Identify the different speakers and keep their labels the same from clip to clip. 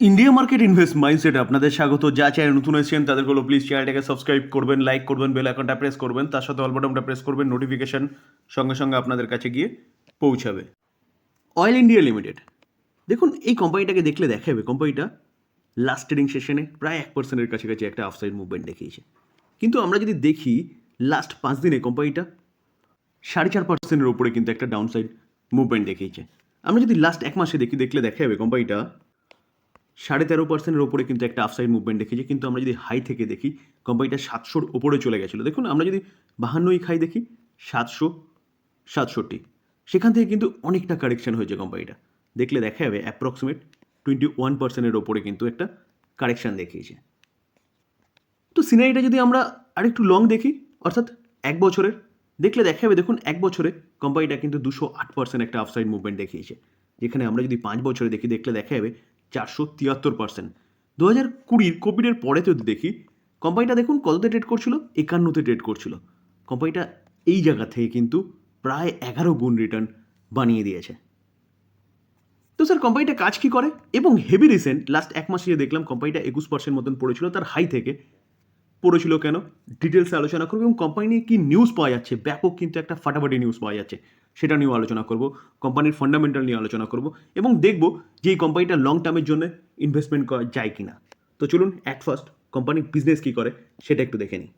Speaker 1: India market invest mindset আপনাদের স্বাগত। যা চ্যানেল নতুন এসেছেন তাদের বলো প্লিজ চ্যানেলটাকে সাবস্ক্রাইব করবেন লাইক করবেন বেল আইকনটা প্রেস করবেন। তার সাথে অল বাটনটা প্রেস করবেন নোটিফিকেশন সঙ্গে সঙ্গে আপনাদের কাছে গিয়ে পৌঁছাবে। অয়েল ইন্ডিয়া লিমিটেড দেখুন, এই কোম্পানিটাকে দেখলে দেখা যাবে কোম্পানিটা লাস্ট ট্রেডিং সেশনে প্রায় এক পার্সেন্টের কাছাকাছি একটা আফসাইড মুভমেন্ট দেখিয়েছে। কিন্তু আমরা যদি দেখি লাস্ট পাঁচ দিনে কোম্পানিটা সাড়ে চার পার্সেন্টের উপরে কিন্তু একটা ডাউন সাইড মুভমেন্ট দেখিয়েছে। আমরা যদি লাস্ট এক মাসে দেখি, দেখলে দেখা যাবে কোম্পানিটা সাড়ে তেরো পার্সেন্টের ওপরে কিন্তু একটা আফসাইড মুভমেন্ট দেখেছি। কিন্তু আমরা যদি হাই থেকে দেখি কোম্পানিটা সাতশোর ওপরে চলে গেছিল। দেখুন, আমরা যদি বাহান্নই খাই দেখি, সাতশো, সাতষট্টি। সেখান থেকে কিন্তু অনেকটা কারেকশন হয়েছে কোম্পানিটা দেখলে দেখা যাবে অ্যাপ্রক্সিমেট টোয়েন্টি ওয়ান পার্সেন্টের ওপরে কিন্তু একটা কারেকশন দেখিয়েছে। তো সিনারিটা যদি আমরা আরেকটু লং দেখি, অর্থাৎ এক বছরের, দেখলে দেখা যাবে দেখুন, এক বছরে কোম্পানিটা কিন্তু দুশো আট পার্সেন্ট একটা আফসাইড মুভমেন্ট দেখিয়েছে। যেখানে আমরা যদি পাঁচ বছরে দেখি, দেখলে দেখা যাবে চারশো তিয়াত্তর পার্সেন্ট দু হাজার কুড়ির কোভিডের পরে যদি দেখি কোম্পানিটা দেখুন কততে ট্রেড করছিল? একান্নতে ট্রেড করছিল। কোম্পানিটা এই জায়গা থেকে কিন্তু প্রায় এগারো গুণ রিটার্ন বানিয়ে দিয়েছে। তো স্যার কোম্পানিটা কাজ কি করে? এবং হেভি রিসেন্ট লাস্ট এক মাস যে দেখলাম কোম্পানিটা একুশ পার্সেন্ট মতন পড়েছিল, তার হাই থেকে পড়েছিল কেন? ডিটেলসে আলোচনা করব এবং কোম্পানি নিয়ে কী নিউজ পাওয়া যাচ্ছে? ব্যাপক কিন্তু একটা ফাটাফাটি নিউজ পাওয়া যাচ্ছে। সেটা নিয়েও আলোচনা করব কোম্পানির ফান্ডামেন্টাল নিয়ে আলোচনা করব এবং দেখব যে এই কোম্পানিটা লং টার্মের জন্য ইনভেস্টমেন্ট করা যায় কি না তো চলুন অ্যাট ফার্স্ট কোম্পানি বিজনেস কী করে সেটা একটু দেখে নিই।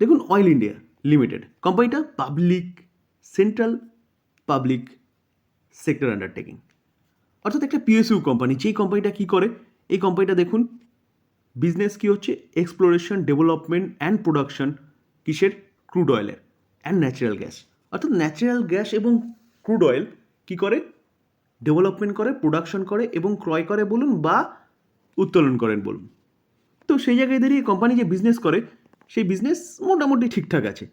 Speaker 1: দেখুন অয়েল ইন্ডিয়া লিমিটেড কোম্পানিটা public central public sector undertaking অর্থাৎ একটা পিএসইউ কোম্পানি যেই কোম্পানিটা কী করে? এই কোম্পানিটা দেখুন বিজনেস কী হচ্ছে? এক্সপ্লোরেশন ডেভেলপমেন্ট অ্যান্ড প্রোডাকশন কিসের? ক্রুড অয়েলের অ্যান্ড ন্যাচারাল গ্যাস অর্থাৎ ন্যাচারাল গ্যাস এবং ক্রুড অয়েল কী করে? ডেভেলপমেন্ট করে প্রোডাকশন করে এবং ক্রয় করে বলুন বা উত্তোলন করেন বলুন। তো সেই জায়গায় দাঁড়িয়ে কোম্পানি যে বিজনেস করে, সেই বিজনেস মোটামুটি ঠিকঠাক আছে।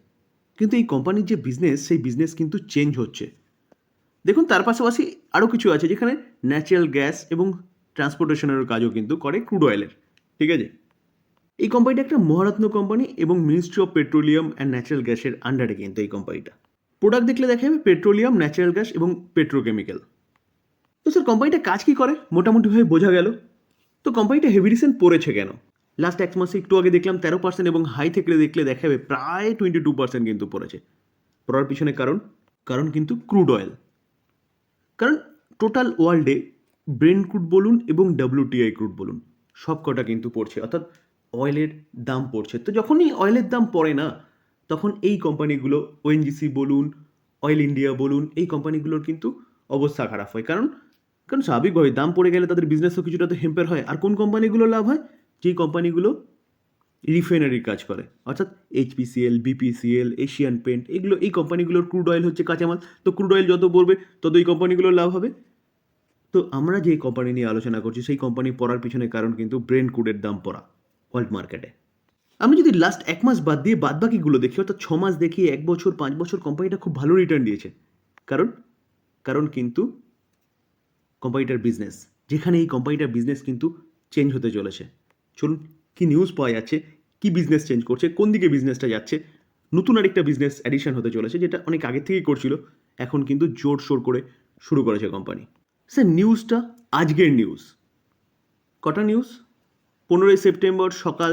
Speaker 1: কিন্তু এই কোম্পানির যে বিজনেস সেই বিজনেস কিন্তু চেঞ্জ হচ্ছে। দেখুন, তার পাশাপাশি আরও কিছু আছে যেখানে ন্যাচারাল গ্যাস এবং ট্রান্সপোর্টেশনের কাজও কিন্তু করে ক্রুড অয়েলের ঠিক আছে? এই কোম্পানিটা একটা মহারত্ন কোম্পানি এবং ministry of petroleum and natural গ্যাসের আন্ডারে কিন্তু এই কোম্পানিটা প্রোডাক্ট দেখলে দেখা যাবে পেট্রোলিয়াম ন্যাচারাল গ্যাস এবং পেট্রোকেমিক্যাল তো স্যার কোম্পানিটা কাজ কী করে? মোটামুটিভাবে বোঝা গেল। তো কোম্পানিটা হেভি রিসেন্ট পড়েছে কেন? লাস্ট এক মাসে একটু আগে দেখলাম তেরো পার্সেন্ট এবং হাই থেকে দেখলে দেখা যাবে প্রায় টোয়েন্টি টু পার্সেন্ট কিন্তু পড়েছে। পড়ার পিছনে কারণ? কারণ কিন্তু ক্রুড অয়েল কারণ টোটাল ওয়ার্ল্ডে ব্রেন ক্রুড বলুন এবং ডাব্লিউটিআই ক্রুড বলুন সব কটা কিন্তু পড়ছে। অর্থাৎ অয়েলের দাম পড়ছে। তো যখনই অয়েলের দাম পড়ে না তখন এই কোম্পানিগুলো ওএনজিসি বলুন অয়েল ইন্ডিয়া বলুন, এই কোম্পানিগুলোর কিন্তু অবস্থা খারাপ হয়। কারণ কারণ স্বাভাবিকভাবে দাম পড়ে গেলে তাদের বিজনেসও কিছুটা তো হেম্পের হয়। আর কোন কোম্পানিগুলো লাভ হয়? যেই কোম্পানিগুলো রিফাইনারির কাজ করে। অর্থাৎ এইচপিসিএল বিপিসিএল এশিয়ান পেন্ট এগুলো, এই কোম্পানিগুলোর ক্রুড অয়েল হচ্ছে কাঁচামাল। তো ক্রুড অয়েল যত পড়বে, তত এই কোম্পানিগুলোর লাভ হবে। তো আমরা যে কোম্পানি নিয়ে আলোচনা করছি, সেই কোম্পানি পড়ার পিছনে কারণ কিন্তু ব্রেন ক্রুডের দাম পড়া ওয়ার্ল্ড মার্কেটে আমি যদি লাস্ট এক মাস বাদ দিয়ে বাদ বাকিগুলো দেখি, অর্থাৎ ছ মাস দেখি এক বছর, পাঁচ বছর কোম্পানিটা খুব ভালো রিটার্ন দিয়েছে। কারণ? কারণ কিন্তু কোম্পানিটার বিজনেস যেখানে এই কোম্পানিটার বিজনেস কিন্তু চেঞ্জ হতে চলেছে। চলুন, কি নিউজ পাওয়া যাচ্ছে, কি বিজনেস চেঞ্জ করছে, কোন দিকে বিজনেসটা যাচ্ছে? নতুন আরেকটা বিজনেস অ্যাডিশন হতে চলেছে, যেটা অনেক আগে থেকেই করছিল, এখন কিন্তু জোর শোর করে শুরু করেছে কোম্পানি স্যার নিউজটা আজকের নিউজ কটা নিউজ পনেরোই সেপ্টেম্বর সকাল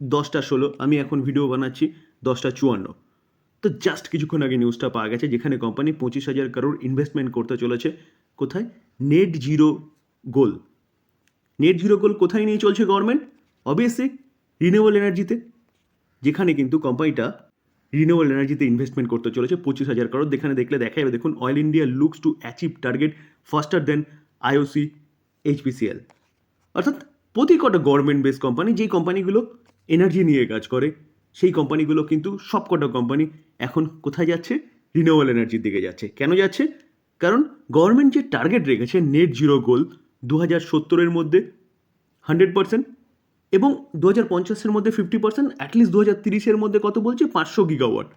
Speaker 1: দশটা ষোলো, আমি এখন ভিডিও বানাচ্ছি দশটা চুয়ান্ন। তো জাস্ট কিছুক্ষণ আগে নিউজটা পাওয়া গেছে যেখানে কোম্পানি পঁচিশ হাজার কারোর ইনভেস্টমেন্ট করতে চলেছে। কোথায়? Net zero goal net zero goal কোথায় নিয়ে চলছে গভর্নমেন্ট অবভিয়াসলি রিনিউয়েবল এনার্জিতে যেখানে কিন্তু কোম্পানিটা রিনিউয়েবল এনার্জিতে ইনভেস্টমেন্ট করতে চলেছে পঁচিশ হাজার কারোর যেখানে দেখলে দেখা যাবে, দেখুন oil India looks to achieve target faster then IOC HPCL অর্থাৎ প্রতি কটা গভর্নমেন্ট বেস কোম্পানি যেই কোম্পানিগুলো এনার্জি নিয়ে কাজ করে। সেই কোম্পানিগুলো কিন্তু সব কটা কোম্পানি এখন কোথায় যাচ্ছে? রিনিউয়েবল এনার্জির দিকে যাচ্ছে। কেন যাচ্ছে? কারণ গভর্নমেন্ট যে টার্গেট রেখেছে নেট জিরো গোল দু হাজার সত্তরের মধ্যে হান্ড্রেড পার্সেন্ট এবং দু হাজার পঞ্চাশের মধ্যে ফিফটি পার্সেন্ট অ্যাটলিস্ট দু হাজার তিরিশের মধ্যে কত বলছে? পাঁচশো গিগাওয়াট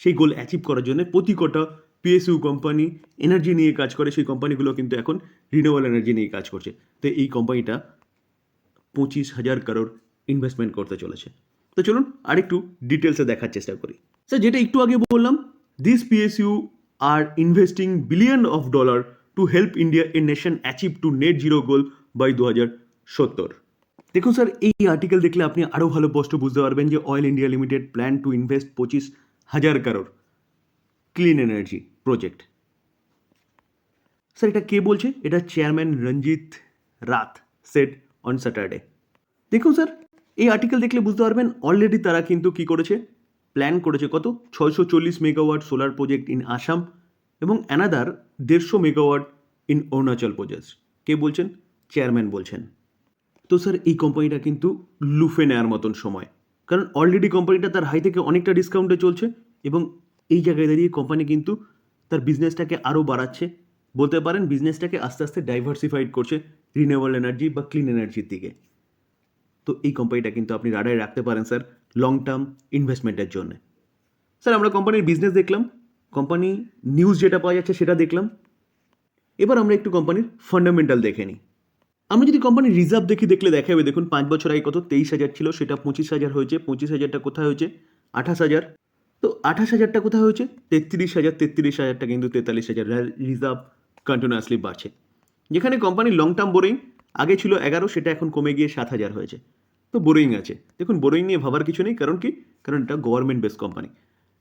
Speaker 1: সেই গোল অ্যাচিভ করার জন্য প্রতি কটা পিএসইউ কোম্পানি এনার্জি নিয়ে কাজ করে। সেই কোম্পানিগুলো কিন্তু এখন রিনিউয়েবল এনার্জি নিয়ে কাজ করছে। তো এই কোম্পানিটা পঁচিশ হাজার কারোর ইনভেস্টমেন্ট করতে চলেছে। তো চলুন আরেকটু ডিটেলসে দেখার চেষ্টা করি। স্যার যেটা একটু আগে বললাম this PSU are investing billion of dollar to help India a nation achieve to net zero goal by দু হাজার সত্তর। দেখুন স্যার এই আর্টিকেল দেখলে আপনি আরও ভালো স্পষ্ট বুঝতে পারবেন যে oil India limited plan to invest পঁচিশ হাজার কারোর ক্লিন এনার্জি প্রজেক্ট স্যার এটা কে বলছে? এটা chairman Ranjit Rath said on Saturday দেখুন স্যার এই আর্টিকেল দেখলে বুঝতে পারবেন অলরেডি তারা কিন্তু কি করেছে? প্ল্যান করেছে কত? ছয়শো চল্লিশ megawatt solar project in Assam এবং অ্যানাদার দেড়শো মেগাওয়াট ইন অরুণাচল প্রদেশ। কে বলছেন? চেয়ারম্যান বলছেন। তো স্যার এই কোম্পানিটা কিন্তু লুফে নেওয়ার মতন সময়। কারণ অলরেডি কোম্পানিটা তার হাই থেকে অনেকটা ডিসকাউন্টে চলছে এবং এই জায়গায় দাঁড়িয়ে কোম্পানি কিন্তু তার বিজনেসটাকে আরও বাড়াচ্ছে। বলতে পারেন বিজনেসটাকে আস্তে আস্তে ডাইভার্সিফাইড করছে রিনিউয়েবল এনার্জি বা ক্লিন এনার্জির দিকে। তো এই কোম্পানিটা কিন্তু আপনি রাডারে রাখতে পারেন স্যার লং টার্ম ইনভেস্টমেন্টের জন্য। স্যার আমরা কোম্পানির বিজনেস দেখলাম কোম্পানি নিউজ যেটা পাওয়া যাচ্ছে সেটা দেখলাম। এবার আমরা একটু কোম্পানির ফান্ডামেন্টাল দেখে নিই। আমরা যদি কোম্পানির রিজার্ভ দেখি, দেখলে দেখা যাবে দেখুন, পাঁচ বছর আগে কত তেইশ হাজার ছিল, সেটা পঁচিশ হাজার হয়েছে, পঁচিশ হাজারটা কোথায় হয়েছে? আঠাশ হাজার। তো আঠাশ হাজারটা কোথায় হয়েছে? তেত্রিশ হাজার, তেত্রিশ হাজারটা কিন্তু তেতাল্লিশ হাজার রিজার্ভ কন্টিনিউয়াসলি বাড়ছে। যেখানে কোম্পানির লং টার্ম বোরিং আগে ছিল এগারো, সেটা এখন কমে গিয়ে সাত হাজার হয়েছে। তো বোরিং আছে। দেখুন বোরিং নিয়ে ভাবার কিছু নেই, কারণ কি? কারণ এটা গভর্নমেন্ট বেস কোম্পানি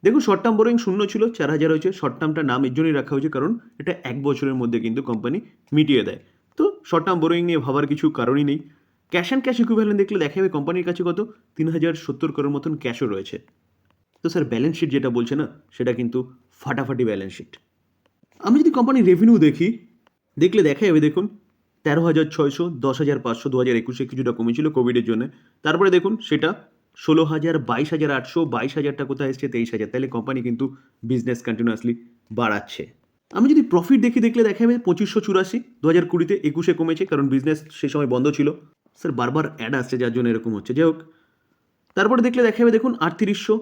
Speaker 1: দেখুন শর্ট টার্ম বোরিং শূন্য ছিল, চার হাজার হয়েছে। শর্ট টার্মটা নাম এর জন্যই রাখা হয়েছে, কারণ এটা এক বছরের মধ্যে কিন্তু কোম্পানি মিটিয়ে দেয়। তো শর্ট টার্ম বোরিং নিয়ে ভাবার কিছু কারণই নেই। ক্যাশ অ্যান্ড ক্যাশ ইকুইভ্যালেন্ট দেখলে দেখা যাবে কোম্পানির কাছে কত? তিন হাজার সত্তর করোর মতন ক্যাশও রয়েছে। তো স্যার ব্যালেন্স শিট যেটা বলছে না, সেটা কিন্তু ফাটাফাটি ব্যালেন্স শিট আমি যদি কোম্পানির রেভিনিউ দেখি, দেখলে দেখা যাবে দেখুন। তেরো হাজার ছয়শো, দশ হাজার পাঁচশো, দু হাজার একুশে কিছুটা কমেছিল কোভিডের জন্য। তারপরে দেখুন, সেটা ষোলো হাজার, বাইশ হাজার আটশো, বাইশ হাজারটা কোথায় এসছে, তেইশ হাজার। তাহলে কোম্পানি কিন্তু বিজনেস কন্টিনিউয়াসলি বাড়াচ্ছে। আমি যদি প্রফিট দেখি দেখলে দেখা যাবে পঁচিশশো চুরাশি, দু হাজার কুড়িতে একুশে কমেছে, কারণ বিজনেস সে সময় বন্ধ ছিল। স্যার বারবার অ্যাড আসছে, যার জন্য এরকম হচ্ছে। যাই হোক, তারপরে দেখলে দেখা যাবে দেখুন, আটত্রিশশো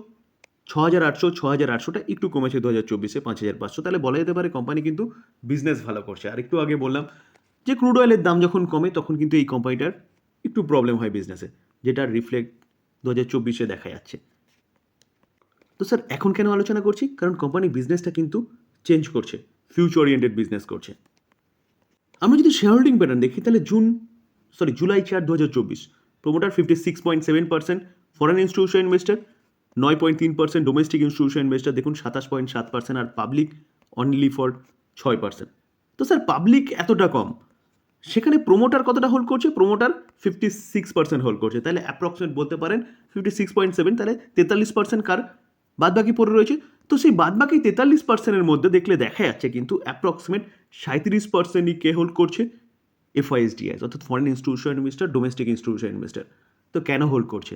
Speaker 1: ছ হাজার আটশো ছ হাজার আটশোটা একটু কমেছে দু হাজার চব্বিশে, পাঁচ হাজার পাঁচশো। তাহলে বলা যেতে পারে কোম্পানি কিন্তু বিজনেস ভালো করছে। আর একটু আগে বললাম যে ক্রুড অয়েলের দাম যখন কমে, তখন কিন্তু এই কোম্পানিটার একটু প্রবলেম হয় বিজনেসে যেটা রিফ্লেক্ট দু হাজার চব্বিশে দেখা যাচ্ছে। তো স্যার এখন কেন আলোচনা করছি? কারণ কোম্পানি বিজনেসটা কিন্তু চেঞ্জ করছে ফিউচার ওরিয়েন্টেড বিজনেস করছে। আমরা যদি শেয়ার হোল্ডিং প্যাটার্ন দেখি, তাহলে জুন সরি জুলাই চার দু হাজার চব্বিশ promoter fifty six point seven percent foreign institution investor নয় পয়েন্ট তিন পার্সেন্ট ডোমেস্টিক ইনস্টিটিউশন ইনভেস্টার দেখুন সাতাশ পয়েন্ট সাত পার্সেন্ট আর পাবলিক অনলি ফর ছয় পার্সেন্ট তো স্যার পাবলিক এতটা কম সেখানে প্রোমোটার কতটা হোল্ড করছে? Promoter fifty six percent hold করছে। তাহলে অ্যাপ্রক্সিমেট বলতে পারেন ফিফটি সিক্স পয়েন্ট সেভেন তাহলে তেতাল্লিশ পার্সেন্ট কার বাদবাকি পড়ে রয়েছে? তো সেই বাদবাকি তেতাল্লিশ পার্সেন্টের মধ্যে দেখলে দেখা যাচ্ছে কিন্তু অ্যাপ্রক্সিমেট সাঁত্রিশ পার্সেন্টই কে হোল্ড করছে? এফআইএসডিআই অর্থাৎ foreign institution investor domestic institution investor তো কেন হোল্ড করছে?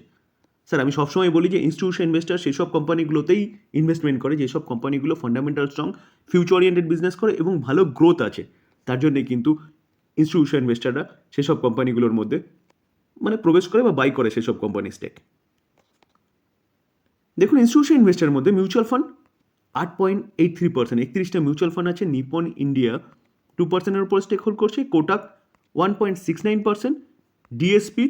Speaker 1: স্যার, আমি সবসময় বলি যে ইনস্টিটিউশন ইনভেস্টার সেসব কোম্পানিগুলোতেই ইনভেস্টমেন্ট করে, যেসব কোম্পানিগুলো fundamental strong future oriented business করে এবং ভালো গ্রোথ আছে। তার জন্যে কিন্তু ইনস্টিটিউশন ইনভেস্টাররা সেসব কোম্পানিগুলোর মধ্যে মানে প্রবেশ করে বা বাই করে সেসব কোম্পানি স্টেক দেখুন ইনস্টিটিউশন ইনভেস্টারের মধ্যে মিউচুয়াল ফান্ড আট পয়েন্ট এইট থ্রি পার্সেন্ট একত্রিশটা মিউচুয়াল ফান্ড আছে, নিপন ইন্ডিয়া টু পার্সেন্টের উপর স্টেক হোল্ড করছে, Kotak one point six nine percent DSP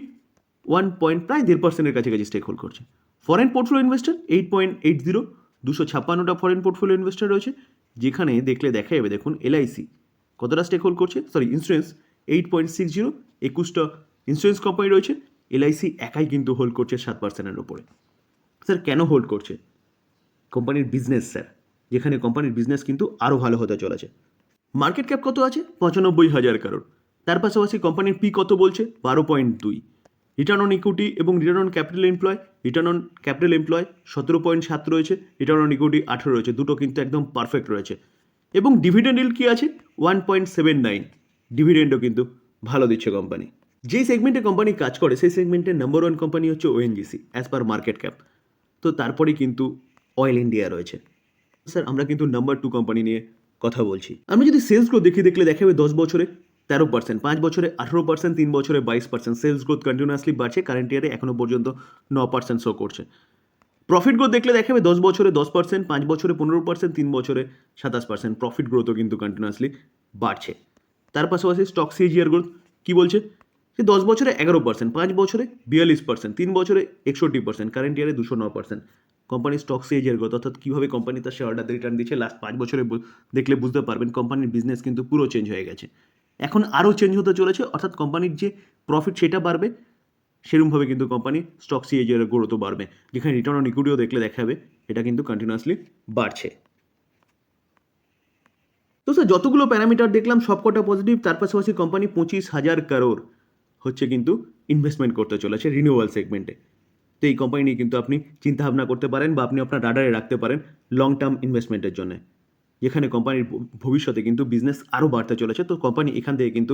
Speaker 1: one point প্রায় দেড় পার্সেন্টের কাছাকাছি স্টেক হোল্ড করছে। Foreign portfolio investor eight point eight zero দুশো ছাপ্পান্নটা ফরেন পোর্টফোলিও ইনভেস্টার রয়েছে, যেখানে দেখলে দেখা যাবে, দেখুন এলআইসি কতটা স্টেক হোল্ড করছে? Sorry insurance eight point six zero একুশটা ইন্স্যুরেন্স কোম্পানি রয়েছে। এলআইসি একাই কিন্তু হোল্ড করছে সাত পার্সেন্টের ওপরে স্যার কেন হোল্ড করছে? কোম্পানির বিজনেস স্যার যেখানে কোম্পানির বিজনেস কিন্তু আরও ভালো হতে চলেছে। মার্কেট ক্যাপ কত আছে? পঁচানব্বই হাজার কারোর তার পাশাপাশি কোম্পানির পি কত বলছে? বারো পয়েন্ট দুই। রিটার্ন অন ইকুইটি এবং return on capital employ return on capital employ সতেরো পয়েন্ট সাত রয়েছে রিটার্ন অন ইকুইটি আঠেরো রয়েছে। দুটো কিন্তু একদম পারফেক্ট রয়েছে। এবং ডিভিডেন্ড ইল কী আছে? ওয়ান পয়েন্ট সেভেন নাইন ডিভিডেন্ডও কিন্তু ভালো দিচ্ছে কোম্পানি যেই সেগমেন্টে কোম্পানি কাজ করে, সেই সেগমেন্টের নাম্বার ওয়ান কোম্পানি হচ্ছে ONGC as per market cap তো তারপরে কিন্তু অয়েল ইন্ডিয়া রয়েছে। স্যার আমরা কিন্তু নাম্বার টু কোম্পানি নিয়ে কথা বলছি। আমি যদি সেলস গ্রোথ দেখি, দেখলে দেখা যাবে দশ বছরে তেরো পার্সেন্ট পাঁচ বছরে আঠেরো পার্সেন্ট তিন বছরে বাইশ পার্সেন্ট সেলস গ্রোথ কন্টিনিউয়াসলি বাড়ছে কারেন্ট ইয়ারে এখনও পর্যন্ত ন পার্সেন্ট শো করছে। প্রফিট গ্রোথ দেখলে দেখাবে দশ বছরে দশ পার্সেন্ট পাঁচ বছরে পনেরো পার্সেন্ট তিন বছরে সাতাশ পার্সেন্ট প্রফিট গ্রোথও কিন্তু কন্টিনিউয়াসলি বাড়ছে। তার পাশাপাশি স্টক সিজিআর গ্রোথ কী বলছে? যে দশ বছরে এগারো পার্সেন্ট পাঁচ বছরে বিয়াল্লিশ পার্সেন্ট তিন বছরে একষট্টি পার্সেন্ট কারেন্ট ইয়ারে দুশো ন পার্সেন্ট কোম্পানির স্টক সিজিআর গ্রোথ অর্থাৎ কীভাবে কোম্পানি তার শেয়ার হোল্ডারদের রিটার্ন দিচ্ছে লাস্ট পাঁচ বছরে দেখলে বুঝতে পারবেন কোম্পানির বিজনেস কিন্তু পুরো চেঞ্জ হয়ে গেছে। এখন আরও চেঞ্জ হতে চলেছে, অর্থাৎ কোম্পানির যে প্রফিট সেটা বাড়বে। সেরকমভাবে কিন্তু কোম্পানি স্টক সিএজের গ্রোথও বাড়বে। যেখানে রিটার্ন অন ইকুইটিও দেখলে দেখা যাবে এটা কিন্তু কন্টিনিউয়াসলি বাড়ছে। তো স্যার যতগুলো প্যারামিটার দেখলাম, সবকটা পজিটিভ তার পাশাপাশি কোম্পানি পঁচিশ হাজার কারোর হচ্ছে কিন্তু ইনভেস্টমেন্ট করতে চলেছে রিনিউয়াল সেগমেন্টে তো এই কোম্পানি নিয়ে কিন্তু আপনি চিন্তা ভাবনা করতে পারেন বা আপনি আপনার রাডারে রাখতে পারেন লং টার্ম ইনভেস্টমেন্টের জন্য। যেখানে কোম্পানির ভবিষ্যতে কিন্তু বিজনেস আরও বাড়তে চলেছে, তো কোম্পানি এখান থেকে কিন্তু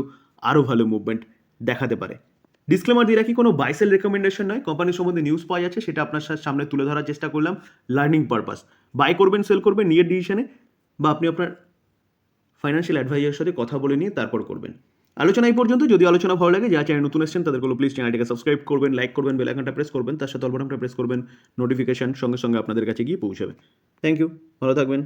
Speaker 1: আরও ভালো মুভমেন্ট দেখাতে পারে। ডিসক্লেমার দিয়ে রাখি, কোনো বাইসেল রেকমেন্ডেশন নয়। কোম্পানির সম্বন্ধে নিউজ পাওয়া যাচ্ছে, সেটা আপনার সামনে তুলে ধরার চেষ্টা করলাম। লার্নিং পারপাস বাই করবেন সেল করবেন নিজের ডিসিশনে বা আপনি আপনার ফাইন্যান্সিয়াল অ্যাডভাইজারের সাথে কথা বলে নিয়ে তারপর করবেন। আলোচনা এই পর্যন্ত। যদি আলোচনা ভালো লাগে যা চ্যানেল নতুন এসেছেন তাদেরগুলো প্লিজ চ্যানেলটিকে সাবস্ক্রাইব করবেন লাইক করবেন বেল আইকনটা প্রেস করবেন, তার সাথে অল বাটনটা প্রেস করবেন নোটিফিকেশন সঙ্গে সঙ্গে আপনাদের কাছে গিয়ে পৌঁছাবে। থ্যাংক ইউ ভালো থাকবেন।